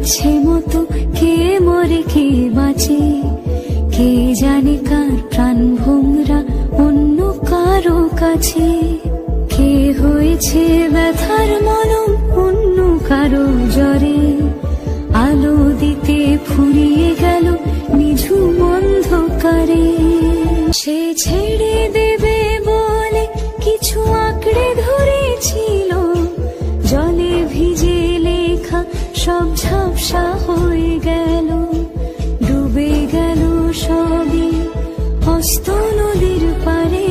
ইচ্ছে মতো কে মরে কে বাঁচে? কে জানে কার প্রাণ ভোমরা অন্য কারও কাছে? কে হয়েছে ব্যথার মলম অন্য কারও জ্বরে? আলো দিতে ফুরিয়ে গেল নিঝুম অন্ধকারে। সে ছেড়ে দেবে বলে কিছু আঁকড়ে ধরেছিল। জলে ভিজে লেখা সব ঝাপসা নদীর পারে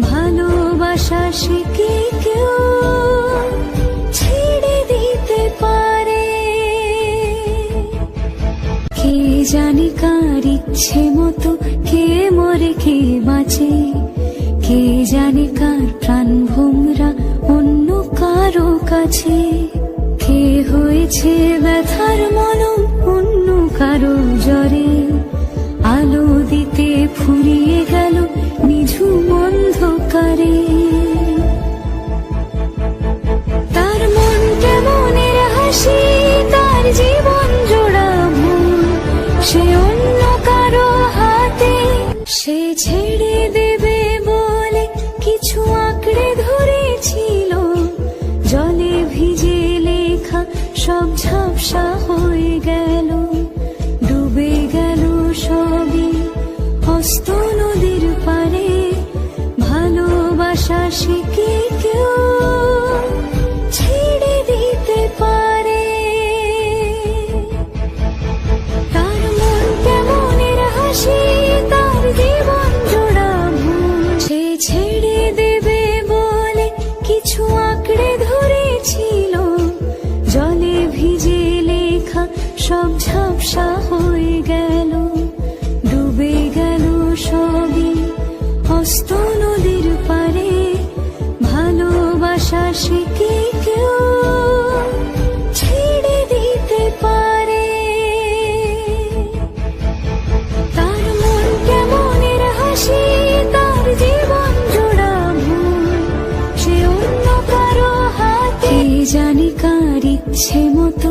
ভালোবাসা শিখে কেউ ছেড়ে দিতে পারে। কে জানি ইচ্ছে মতো কে মরে কে বাঁচে, কে জানে কার প্রাণ অন্য কারও কাছে, কে হয়েছে ব্যথার মলম ঝাপসা হয়ে গেল, ডুবে গেল সবই। হস্ত নদীর পারে ভালোবাসা শিখে কেউ দিতে পারে? তার হাসি, তার জীবন সে অন্য কারও হাতে। জানি কার ইচ্ছে মতো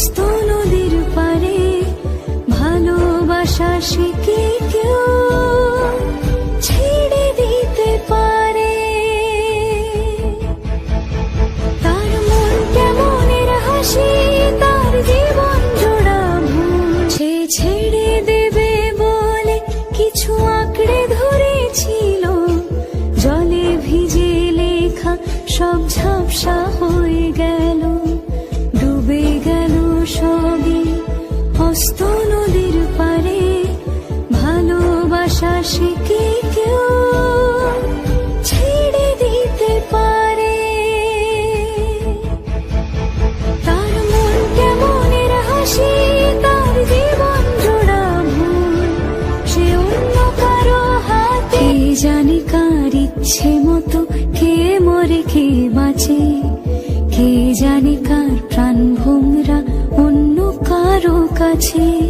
হস্ত নদীর পারে ভালোবাসা শিখে কেউ ছেড়ে দিতে পারে। তার হাসি, তার সে ছেড়ে দেবে বলে কিছু আঁকড়ে জলে ভিজে লেখা সব ঝাপসা ভালোবাসা কেউ ছেড়ে দিতে পারে? তার হাসি, তার সে অন্য কারও হাতে। ইচ্ছে মতো কে মরে কে কে জানি কার প্রাণ ভোমরা অন্য কারও কাছে?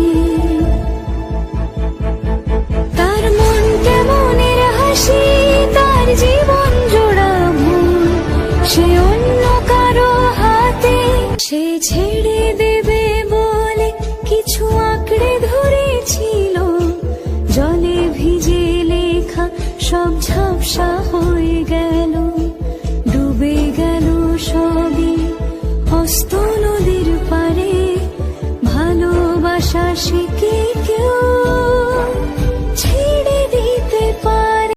লেখা সব